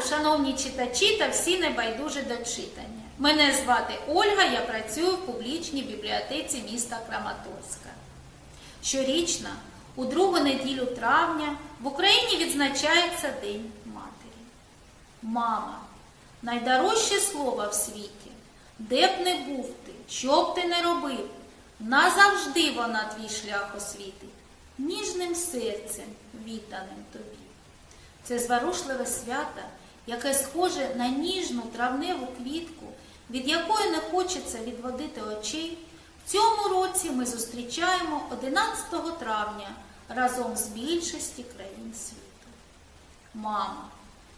шановні читачі та всі небайдужі до читання. Мене звати Ольга, я працюю в публічній бібліотеці міста Краматорська. Щорічно, у другу неділю травня, в Україні відзначається День матері. Мама найдорожче слово в світі. Де б не був ти, що б ти не робив, назавжди вона твій шлях освітить, ніжним серцем відданим тобі. Це зворушливе свято, яке схоже на ніжну травневу квітку, від якої не хочеться відводити очей. В цьому році ми зустрічаємо 11 травня разом з більшості країн світу. Мама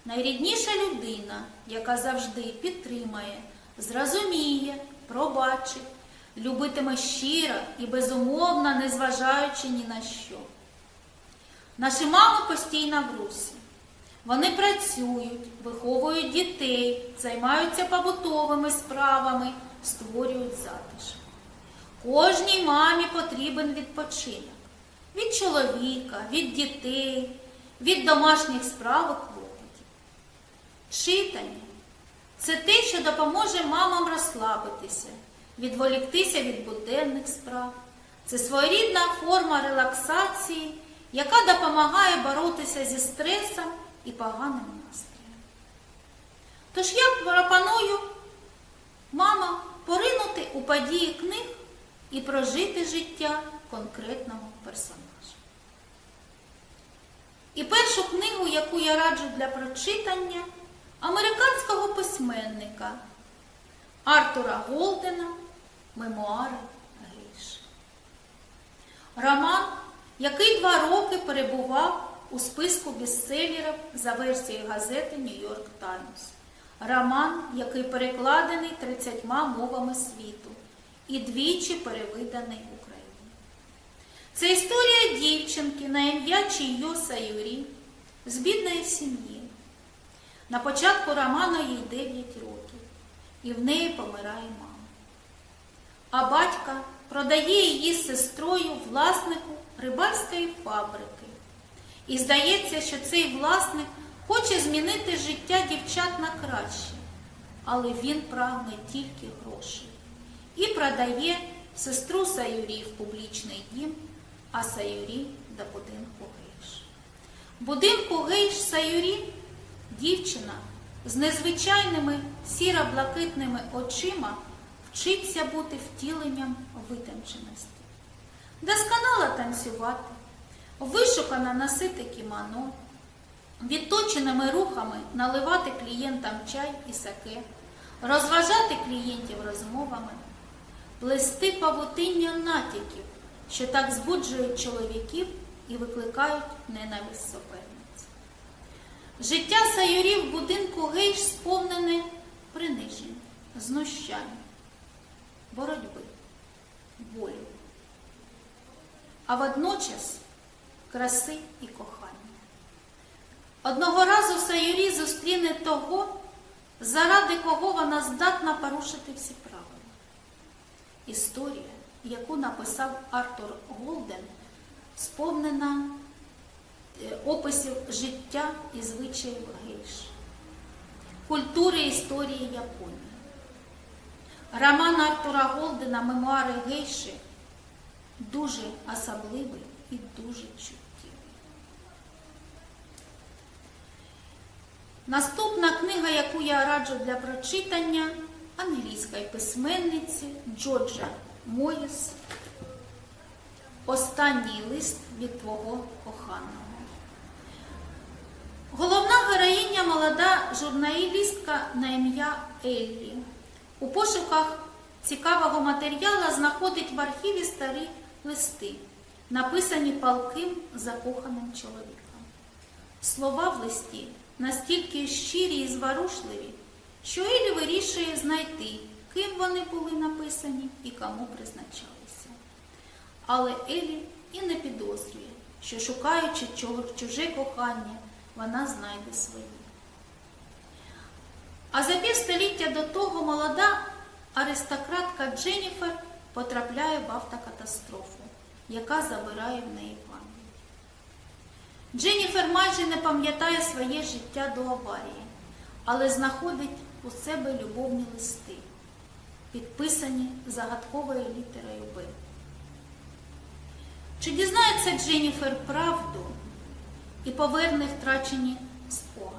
найрідніша людина, яка завжди підтримає, зрозуміє, пробачить, любитиме щиро і безумовно, незважаючи ні на що. Наші мами постійно в русі. Вони працюють, виховують дітей, займаються побутовими справами, створюють затишок. Кожній мамі потрібен відпочинок від чоловіка, від дітей, від домашніх справ і клопотів. Читання це те, що допоможе мамам розслабитися, відволіктися від буденних справ. Це своєрідна форма релаксації, яка допомагає боротися зі стресом і поганим настроєм. Тож я пропоную мамам поринути у події книг і прожити життя конкретного персонажа. І першу книгу, яку я раджу для прочитання, американського письменника Артура Голдена Мемуари Гейші. Роман, який два роки перебував у списку бестселерів за версією газети Нью-Йорк Таймс. Роман, який перекладений 30 мовами світу і двічі перевиданий Україні. Це історія дівчинки на ім'я Чійо Саюрі з бідної сім'ї. На початку роману їй 9 років, і в неї помирає мама. А батька продає її з сестрою власнику рибальської фабрики. І здається, що цей власник хоче змінити життя дівчат на краще, але він прагне тільки грошей. І продає сестру Саюрі в публічний дім, а Саюрі до будинку Гейш. В будинку Гейш Саюрі дівчина з незвичайними сіро-блакитними очима вчиться бути втіленням витонченості. Досконало танцювати, вишукано носити кімоно, відточеними рухами наливати клієнтам чай і саке, розважати клієнтів розмовами, плести павутиння натяків, що так збуджують чоловіків і викликають ненависть суперниць. Життя Саюрів будинку гейш сповнене принижень, знущань, боротьби, болю, а водночас краси і кохання. Одного разу Саюрі зустріне того, заради кого вона здатна порушити всі правила. Історія, яку написав Артур Голден, сповнена е, описів життя і звичаїв гейш, культури історії Японії. Роман Артура Голдена Мемуари гейші дуже особливий і дуже чуттєвий. Наступна книга, яку я раджу для прочитання англійської письменниці Джорджа Моїс Останній лист від твого коханого. Головна героїня молода журналістка на ім'я Еллі. У пошуках цікавого матеріалу знаходить в архіві старі листи, написані палким закоханим чоловіком. Слова в листі настільки щирі і зворушливі, що Елі вирішує знайти, ким вони були написані і кому призначалися. Але Елі і не підозрює, що шукаючи чуже кохання, вона знайде своє. А за півстоліття до того молода аристократка Дженніфер потрапляє в автокатастрофу, яка забирає в неї пам'ять. Дженніфер майже не пам'ятає своє життя до аварії. але знаходить у себе любовні листи, підписані загадковою літерою Б. Чи дізнається Дженніфер правду і поверне втрачені спогади?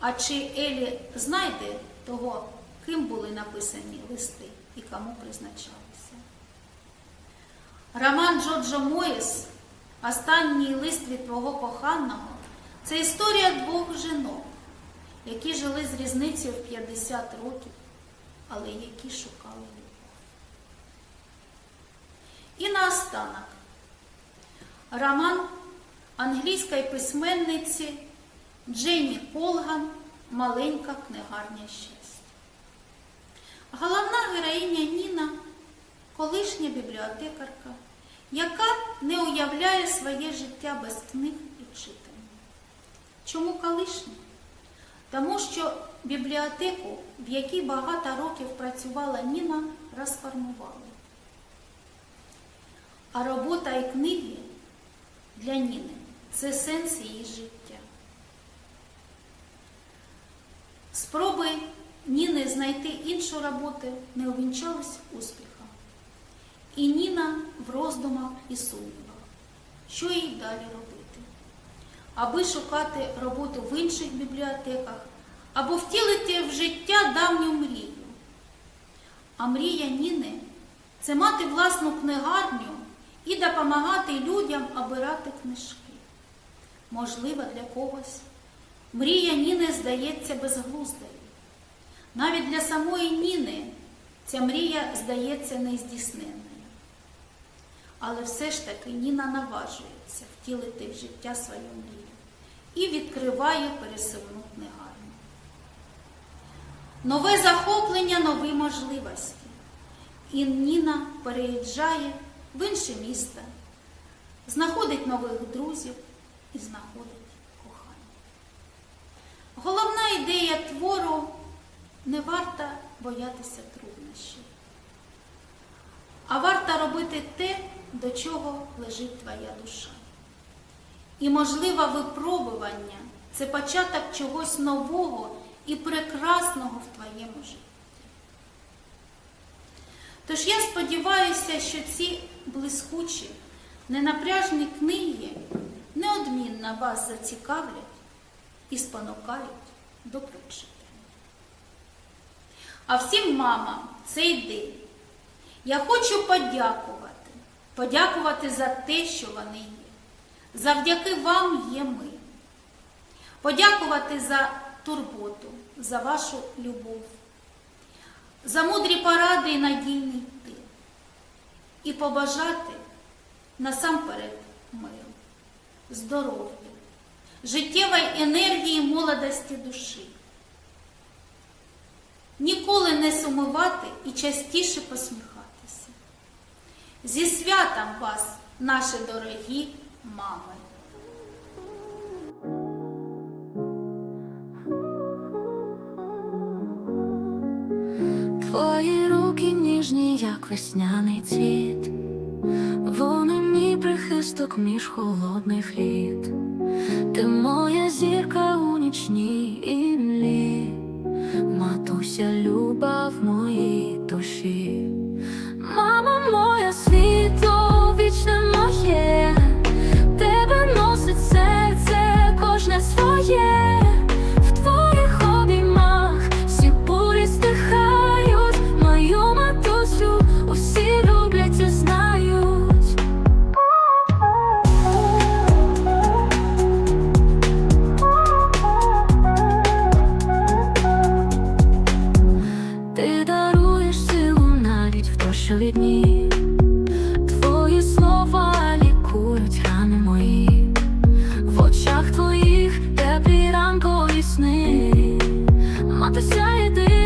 А чи Елі знайде того, ким були написані листи і кому призначалися? Роман Джорджо Моїс Останній лист від твого коханого це історія двох жінок, які жили з різницею в 50 років, але які шукали любов. І наостанок роман англійської письменниці Дженні Колган Маленька книгарня щастя. Головна героїня Ніна колишня бібліотекарка, яка не уявляє своє життя без книг і читання. Чому колишня? Тому що бібліотеку, в якій багато років працювала Ніна, розформували. А робота і книги для Ніни це сенс її життя. Спроби Ніни знайти іншу роботу не увінчались успіхом. І Ніна в роздумах і сумнівах, що їй далі робити, аби шукати роботу в інших бібліотеках або втілити в життя давню мрію. А мрія Ніни це мати власну книгарню і допомагати людям обирати книжки. Можливо, для когось мрія Ніни здається безглуздою. Навіть для самої Ніни ця мрія здається нездійсненною. Але все ж таки Ніна наважується втілити в життя свою мрію і відкриває пересувну книгарню. Нове захоплення, нові можливості. І Ніна переїжджає в інше місто, знаходить нових друзів і знаходить кохання. Головна ідея твору не варта боятися труднощів, а варта робити те, до чого лежить твоя душа. І можливе випробування це початок чогось нового і прекрасного в твоєму житті. Тож я сподіваюся, що ці блискучі, ненапряжні книги неодмінно вас зацікавлять і спонукають до прочитання. А всім мамам цей день я хочу подякувати, подякувати за те, що вони є. Завдяки вам є ми. Подякувати за турботу, за вашу любов, за мудрі поради і надійний тил. І побажати насамперед миру, здоров'я, життєвої енергії молодості душі. Ніколи не сумувати і частіше посміхатися. Зі святом вас, наші дорогі мами! Твої руки ніжні, як весняний цвіт, вони мій прихисток між холодних літ, ти моя зірка у нічній імлі, матуся люба очах сяє теплі